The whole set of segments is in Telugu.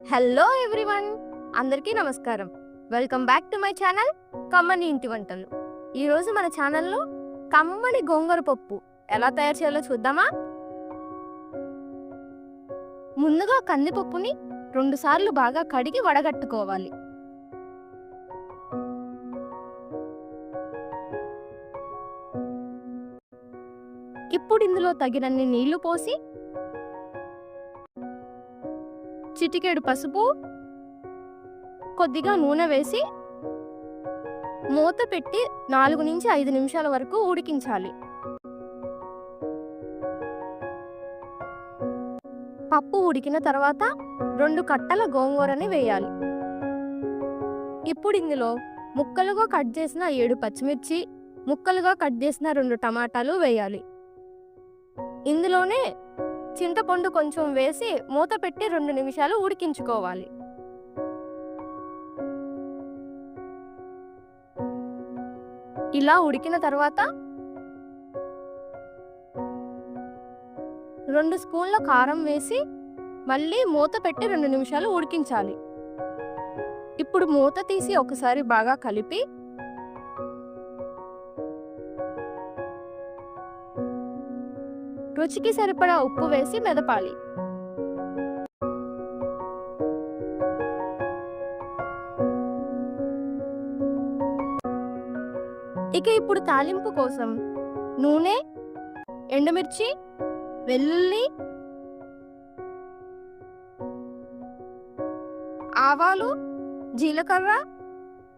హలో ఎవ్రీవన్ అందరికీ నమస్కారం. Welcome back to my channel కమ్మని ఇంటి వంటలు. ఈరోజు మన ఛానల్లో కమ్మని గోంగూర పప్పు ఎలా తయారు చేయాలో చూద్దామా? ముందుగా కందిపప్పుని రెండు సార్లు బాగా కడిగి వడగట్టుకోవాలి. ఇప్పుడు ఇందులో తగినన్ని నీళ్ళు పోసి చిటికెడు పసుపు కొద్దిగా నూనె వేసి మూత పెట్టి నాలుగు నుంచి ఐదు నిమిషాల వరకు ఉడికించాలి. పప్పు ఉడికిన తర్వాత రెండు కట్టల గోంగూరని వేయాలి. ఇప్పుడు ఇందులో ముక్కలుగా కట్ చేసిన ఏడు పచ్చిమిర్చి ముక్కలుగా కట్ చేసిన రెండు టమాటాలు వేయాలి. ఇందులోనే చింతపండు కొంచెం వేసి మూత పెట్టి రెండు నిమిషాలు ఉడికించుకోవాలి. ఇలా ఉడికిన తర్వాత రెండు స్పూన్ల కారం వేసి మళ్ళీ మూత పెట్టి రెండు నిమిషాలు ఉడికించాలి. ఇప్పుడు మూత తీసి ఒకసారి బాగా కలిపి రుచికి సరిపడా ఉప్పు వేసి మెదపాలి. ఇక ఇప్పుడు తాలింపు కోసం నూనె ఎండుమిర్చి వెల్లుల్లి ఆవాలు జీలకర్ర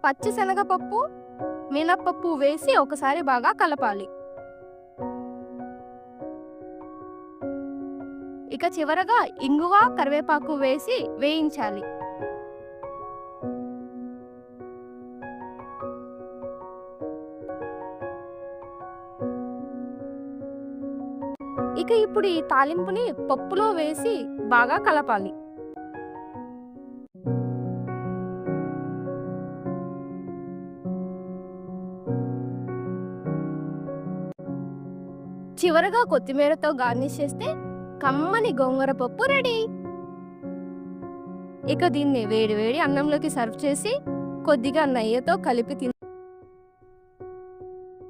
పచ్చిశనగపప్పు మినప్పప్పు వేసి ఒకసారి బాగా కలపాలి. ఇక చివరగా ఇంగువ కరివేపాకు వేసి వేయించాలి. ఇక ఇప్పుడు ఈ తాలింపుని పప్పులో వేసి బాగా కలపాలి. చివరగా కొత్తిమీరతో గార్నిష్ చేస్తే కమ్మని గోంగూర పప్పు రెడీ. ఇక దీన్ని వేడి వేడి అన్నంలోకి సర్వ్ చేసి కొద్దిగా నెయ్యితో కలిపి తిన